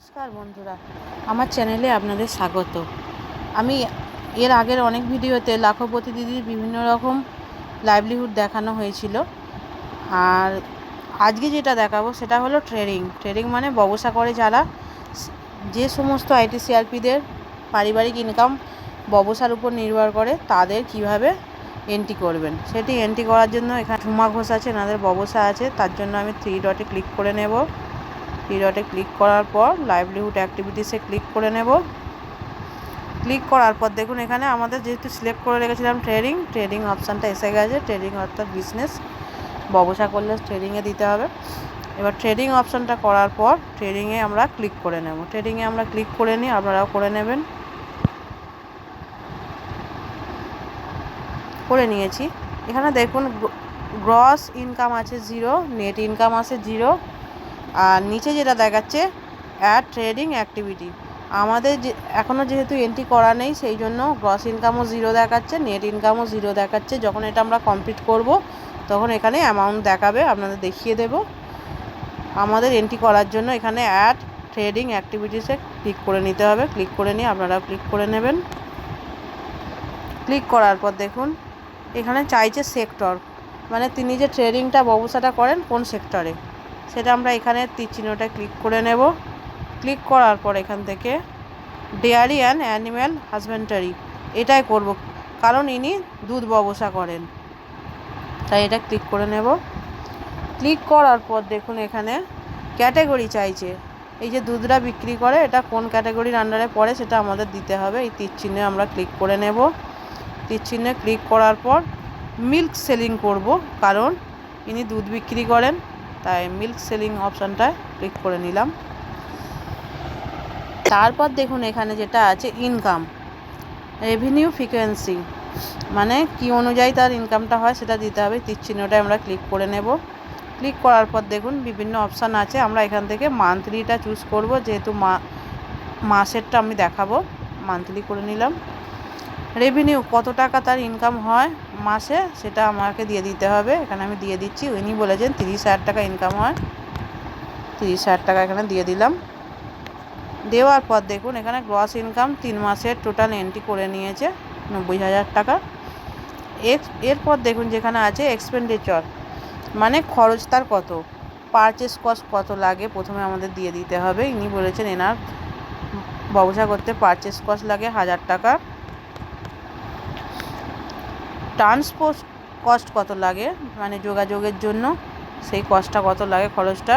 নমস্কার বন্ধুরা, আমার চ্যানেলে আপনাদের স্বাগত। আমি এর আগের অনেক ভিডিওতে লাখপতি দিদির বিভিন্ন রকম লাইভলিহুড দেখানো হয়েছিল। আর আজকে যেটা দেখাবো সেটা হলো ট্রেডিং ট্রেডিং মানে ব্যবসা করে যারা যে সমস্ত আইটি সিআরপিদের পারিবারিক ইনকাম ব্যবসার উপর নির্ভর করে, তাদের কীভাবে এন্ট্রি করবেন। সেটি এন্ট্রি করার জন্য এখানে ঝুমা ঘোষ আছে এনাদের ব্যবসা আছে, তার জন্য আমি থ্রি ডটে ক্লিক করে নেব। ডটে ক্লিক করার পর লাইভলিহুড অ্যাক্টিভিটিসে ক্লিক করে নেব। ক্লিক করার পর দেখুন এখানে আমাদের যেহেতু সিলেক্ট করে রেখেছিলাম ট্রেডিং ট্রেডিং অপশানটা এসে গেছে ট্রেডিং অর্থাৎ বিজনেস ব্যবসা করলে ট্রেডিংয়ে দিতে হবে। এবার ট্রেডিং অপশানটা করার পর ট্রেডিংয়ে আমরা ক্লিক করে নেব। ট্রেডিংয়ে আমরা ক্লিক করে নিই আপনারাও করে নেবেন। করে নিয়েছি। এখানে দেখুন গ্রস ইনকাম আছে জিরো নেট ইনকাম আছে জিরো আর নিচে যেটা দেখাচ্ছে অ্যাড ট্রেডিং অ্যাক্টিভিটি আমাদের যে এখনও যেহেতু এন্ট্রি করা নেই, সেই জন্য গ্রস ইনকামও জিরো দেখাচ্ছে নেট ইনকামও জিরো দেখাচ্ছে। যখন এটা আমরা কমপ্লিট করব, তখন এখানে অ্যামাউন্ট দেখাবে, আপনাদের দেখিয়ে দেব। আমাদের এন্ট্রি করার জন্য এখানে অ্যাড ট্রেডিং অ্যাক্টিভিটিসে ক্লিক করে নিতে হবে। ক্লিক করে নিয়ে আপনারা ক্লিক করে নেবেন। ক্লিক করার পর দেখুন, এখানে চাইছে সেক্টর মানে তিনি যে ট্রেডিংটা ব্যবসাটা করেন, কোন সেক্টরে সেটা আমরা এখানে চিহ্নটা ক্লিক করে নেব। ক্লিক করার পর এখান থেকে ডেয়ারি অ্যান্ড অ্যানিম্যাল হাজবেন্ডারি এটাই করব। কারণ ইনি দুধ ব্যবসা করেন। তাই এটা ক্লিক করে নেব। ক্লিক করার পর দেখুন এখানে ক্যাটাগরি চাইছে। এই যে দুধটা বিক্রি করে, এটা কোন ক্যাটাগরির আন্ডারে পড়ে সেটা আমাদের দিতে হবে। এই তীর চিহ্নে আমরা ক্লিক করে নেব। তীর চিহ্নে ক্লিক করার পর মিল্ক সেলিং করব। কারণ ইনি দুধ বিক্রি করেন। তাই মিল্ক সেলিং অপশানটায় ক্লিক করে নিলাম। তারপর দেখুন এখানে যেটা আছে ইনকাম রেভিনিউ ফ্রিকোয়েন্সি মানে কি অনুযায়ী তার ইনকামটা হয় সেটা দিতে হবে, তীর চিহ্নটায় আমরা ক্লিক করে নেব। ক্লিক করার পর দেখুন বিভিন্ন অপশান আছে, আমরা এখান থেকে মান্থলিটা চুজ করব, যেহেতু মা, মাসেরটা আমি দেখাবো। মান্থলি করে নিলাম। রেভিনিউ কত টাকা তার ইনকাম হয় মাসে, সেটা আমাকে দিয়ে দিতে হবে। এখানে আমি দিয়ে দিচ্ছি, উনি বলেছেন তিরিশ হাজার টাকা ইনকাম হয়। তিরিশ হাজার টাকা এখানে দিয়ে দিলাম। দেওয়ার পর দেখুন, এখানে গ্রস ইনকাম তিন মাসের টোটাল এন্ট্রি করে নিয়েছে, নব্বই হাজার টাকা। এর, এরপর দেখুন যেখানে আছে এক্সপেন্ডিচার মানে খরচ তার কত? পারচেস কস্ট কত লাগে? প্রথমে আমাদের দিয়ে দিতে হবে। ইনি বলেছেন এনার ব্যবসা করতে পারচেস কস্ট লাগে হাজার টাকা। ট্রান্সপোর্ট কস্ট কত লাগে? মানে যোগাযোগের জন্য সেই কস্টটা কত লাগে? খরচটা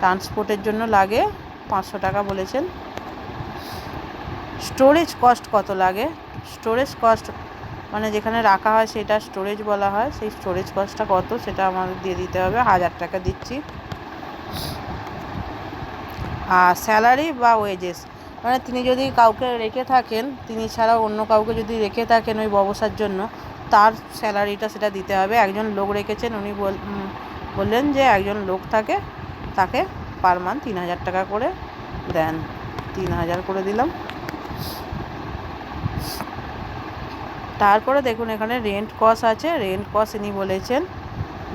ট্রান্সপোর্টের জন্য লাগে পাঁচশো টাকা বলেছেন। স্টোরেজ কস্ট কত লাগে? স্টোরেজ কস্ট মানে যেখানে রাখা হয় সেটা স্টোরেজ বলা হয়। সেই স্টোরেজ কস্টটা কত সেটা আমাদের দিয়ে দিতে হবে। হাজার টাকা দিচ্ছি। আর স্যালারি বা ওয়েজেস? মানে তিনি যদি কাউকে রেখে থাকেন, তিনি ছাড়া অন্য কাউকে যদি রেখে থাকেন ওই ব্যবসার জন্য, তার স্যালারিটা সেটা দিতে হবে। একজন লোক রেখেছেন, উনি বল বললেন যে একজন লোক থাকে, তাকে পার মান্থ তিন হাজার টাকা করে দেন। তিন হাজার করে দিলাম। তারপরে দেখুন এখানে রেন্ট কস আছে। রেন্ট কস ইনি বলেছেন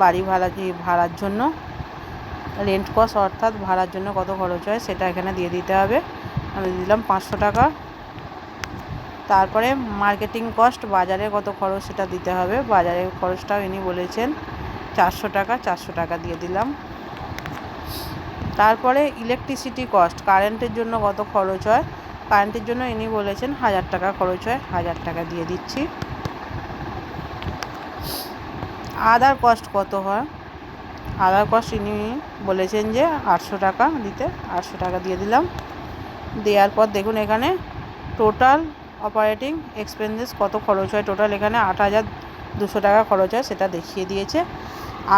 বাড়ি ভাড়া ভাড়ার জন্য। রেন্ট কস অর্থাৎ ভাড়ার জন্য কত খরচ হয় সেটা এখানে দিয়ে দিতে হবে। আমি দিলাম পাঁচশো টাকা। তারপরে মার্কেটিং কস্ট বাজারে কত খরচ সেটা দিতে হবে। বাজারের খরচটাও ইনি বলেছেন, চারশো টাকা চারশো টাকা দিয়ে দিলাম। তারপরে ইলেকট্রিসিটি কস্ট কারেন্টের জন্য কত খরচ হয়? কারেন্টের জন্য ইনি বলেছেন হাজার টাকা খরচ হয়, হাজার টাকা দিয়ে দিচ্ছি। আদার কস্ট কত হয়? আদার কস্ট ইনি বলেছেন যে আটশো টাকা দিতে, আটশো টাকা দিয়ে দিলাম। দেওয়ার পর দেখুন এখানে টোটাল অপারেটিং এক্সপেন্সেস কত খরচ হয়? টোটাল এখানে আট হাজার দুশো টাকা খরচ হয়, সেটা দেখিয়ে দিয়েছে।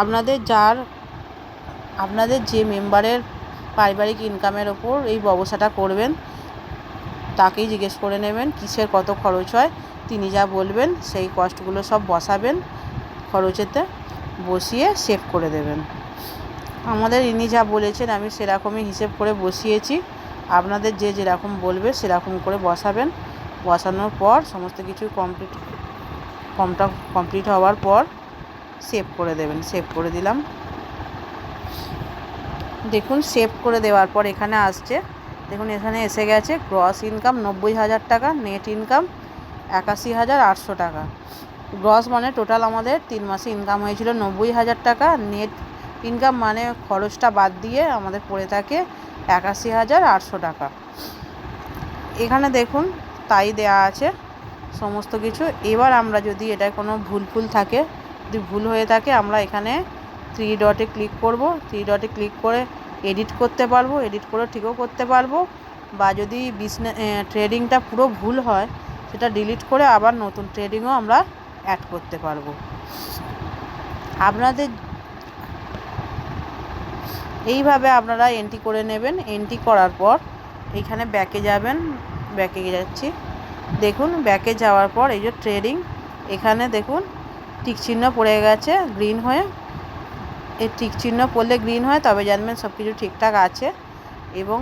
আপনাদের যার, আপনাদের যে মেম্বারের পারিবারিক ইনকামের ওপর এই ব্যবসাটা করবেন, তাকেই জিজ্ঞেস করে নেবেন, কিসের কত খরচ হয়? তিনি যা বলবেন, সেই কস্টগুলো সব বসাবেন, খরচেতে বসিয়ে সেভ করে দেবেন। আমাদের ইনি যা বলেছেন, আমি সেরকমই হিসেব করে বসিয়েছি। আপনাদের যে যেরকম বলবে সেরকম করে বসাবেন। বসানোর পর সমস্ত কিছু কমপ্লিট ফর্মটা কমপ্লিট হওয়ার পর সেভ করে দেবেন সেভ করে দিলাম। দেখুন সেভ করে দেওয়ার পর এখানে আসছে। দেখুন, এখানে এসে গেছে গ্রস ইনকাম নব্বই হাজার টাকা নেট ইনকাম একাশি হাজার আটশো টাকা। গ্রস মানে টোটাল আমাদের তিন মাসে ইনকাম হয়েছিল নব্বই হাজার টাকা নেট ইনকাম মানে খরচটা বাদ দিয়ে আমাদের পড়ে থাকে একাশি হাজার আটশো টাকা। এখানে দেখুন, তাই দেয়া আছে সমস্ত কিছু। এবার আমরা যদি এটা কোনো ভুল ফুল থাকে, যদি ভুল হয়ে থাকে, আমরা এখানে থ্রি ডটে ক্লিক করব। থ্রি ডটে ক্লিক করে এডিট করতে পারব এডিট করে ঠিকও করতে পারব। বা যদি বিজনে ট্রেডিংটা পুরো ভুল হয়, সেটা ডিলিট করে আবার নতুন ট্রেডিংও আমরা অ্যাড করতে পারব। আপনাদের এইভাবে আপনারা এন্ট্রি করে নেবেন। এন্ট্রি করার পর এখানে ব্যাকে যাবেন। ব্যাকে যাচ্ছি। দেখুন ব্যাকে যাওয়ার পর এই যে ট্রেডিং এখানে দেখুন টিক চিহ্ন পড়ে গেছে গ্রিন হয়ে। এই টিক চিহ্ন পড়লে গ্রিন হয়, তবে জানবেন সব কিছু ঠিকঠাক আছে। এবং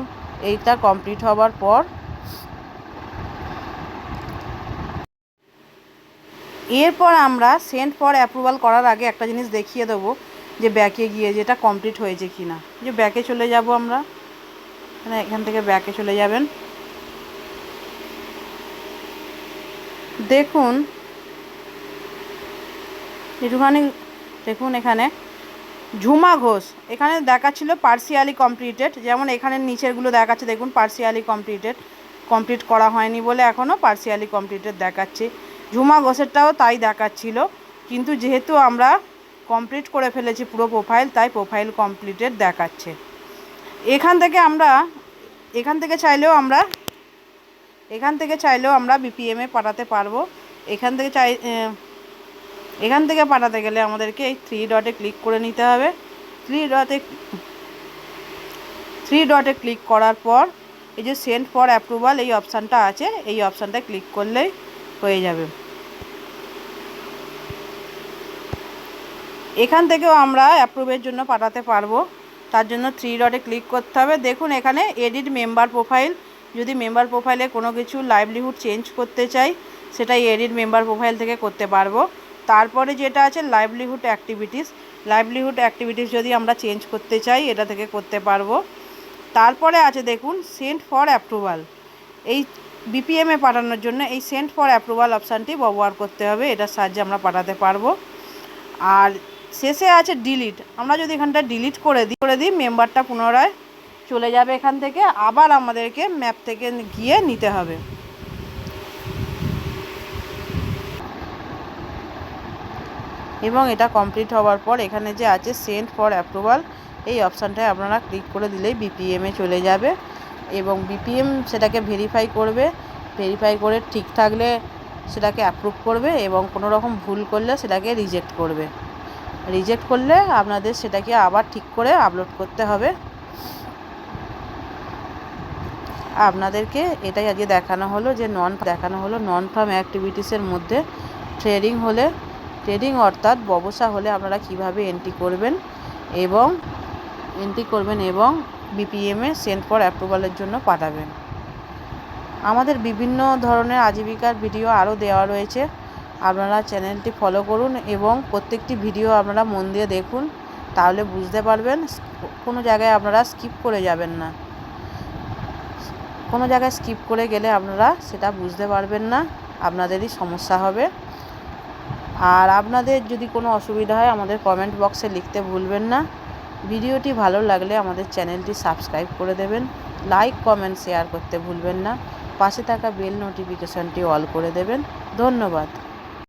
এইটা কমপ্লিট হওয়ার পর এরপর আমরা সেন্ট ফর অ্যাপ্রুভাল করার আগে একটা জিনিস দেখিয়ে দেবো। যে ব্যাকে গিয়ে যেটা কমপ্লিট হয়েছে কি না যে ব্যাকে চলে যাব আমরা। মানে এখান থেকে ব্যাকে চলে যাবেন। দেখুন। একটুখানি দেখুন এখানে। ঝুমা ঘোষ। এখানে দেখাচ্ছিল পার্সিয়ালি কমপ্লিটেড যেমন এখানে নিচেরগুলো দেখাচ্ছে, দেখুন পার্সিয়ালি কমপ্লিটেড কমপ্লিট করা হয়নি বলে এখনও পার্সিয়ালি কমপ্লিটেড দেখাচ্ছে। ঝুমা ঘোষেরটাও তাই দেখাচ্ছিল। কিন্তু যেহেতু আমরা কমপ্লিট করে ফেলেছি পুরো প্রোফাইল তাই প্রোফাইল কমপ্লিটেড দেখাচ্ছে। এখান থেকে আমরা, এখান থেকে চাইলেও আমরা, এখান থেকে চাইলেও আমরা বিপিএমে পাঠাতে পারব। এখান থেকে চাই এখান থেকে পাঠাতে গেলে আমাদেরকে এই থ্রি ডটে ক্লিক করে নিতে হবে। থ্রি ডটে থ্রি ডটে ক্লিক করার পর এই যে সেন্ড ফর অ্যাপ্রুভাল এই অপশানটা আছে, এই অপশানটা ক্লিক করলেই হয়ে যাবে। এখান থেকেও আমরা অ্যাপ্রুভের জন্য পাঠাতে পারব। তার জন্য থ্রি ডটে ক্লিক করতে হবে। দেখুন, এখানে এডিট মেম্বার প্রোফাইল যদি মেম্বার প্রোফাইলে কোনো কিছু লাইভলিহুড চেঞ্জ করতে চাই, সেটাই এডিট মেম্বার প্রোফাইল থেকে করতে পারব। তারপরে যেটা আছে লাইভলিহুড অ্যাক্টিভিটিস লাইভলিহুড অ্যাক্টিভিটিস যদি আমরা চেঞ্জ করতে চাই, এটা থেকে করতে পারব। তারপরে আছে, দেখুন সেন্ট ফর অ্যাপ্রুভাল এই বিপিএমে পাঠানোর জন্য এই সেন্ট ফর অ্যাপ্রুভাল অপশানটি ব্যবহার করতে হবে। এটার সাহায্যে আমরা পাঠাতে পারব। আর শেষে আছে ডিলিট আমরা যদি এখানটা ডিলিট করে দিই করে দিই মেম্বারটা পুনরায় চলে যাবে এখান থেকে। আবার আমাদেরকে ম্যাপ থেকে গিয়ে নিতে হবে। এবং এটা কমপ্লিট হওয়ার পর এখানে যে আছে সেন্ট ফর অ্যাপ্রুভাল এই অপশানটায় আপনারা ক্লিক করে দিলেই বিপিএমে চলে যাবে। এবং বিপিএম সেটাকে ভেরিফাই করবে। ভেরিফাই করে ঠিক থাকলে সেটাকে অ্যাপ্রুভ করবে এবং কোনো রকম ভুল করলে সেটাকে রিজেক্ট করবে। রিজেক্ট করলে আপনাদের সেটাকে আবার ঠিক করে আপলোড করতে হবে। আপনাদেরকে এটাই আজকে দেখানো হলো যে নন দেখানো হলো নন ফার্ম অ্যাক্টিভিটিসের মধ্যে ট্রেডিং হলে ট্রেডিং অর্থাৎ ব্যবসা হলে আপনারা কীভাবে এন্ট্রি করবেন এবং এন্ট্রি করবেন এবং বিপিএমে সেন্ড ফর অ্যাপ্রুভালের জন্য পাঠাবেন। আমাদের বিভিন্ন ধরনের আজীবিকার ভিডিও আরও দেওয়া রয়েছে। আপনারা চ্যানেলটি ফলো করুন এবং প্রত্যেকটি ভিডিও আপনারা মন দিয়ে দেখুন, তাহলে বুঝতে পারবেন কোনো জায়গায় আপনারা স্কিপ করে যাবেন না। কোনো জায়গায় স্কিপ করে গেলে আপনারা সেটা বুঝতে পারবেন না, আপনাদেরই সমস্যা হবে। আর আপনাদের যদি কোনো অসুবিধা হয় আমাদের কমেন্ট বক্সে লিখতে ভুলবেন না। ভিডিওটি ভালো লাগলে আমাদের চ্যানেলটি সাবস্ক্রাইব করে দেবেন লাইক কমেন্ট শেয়ার করতে ভুলবেন না। পাশে থাকা বেল নোটিফিকেশানটি অল করে দেবেন। ধন্যবাদ।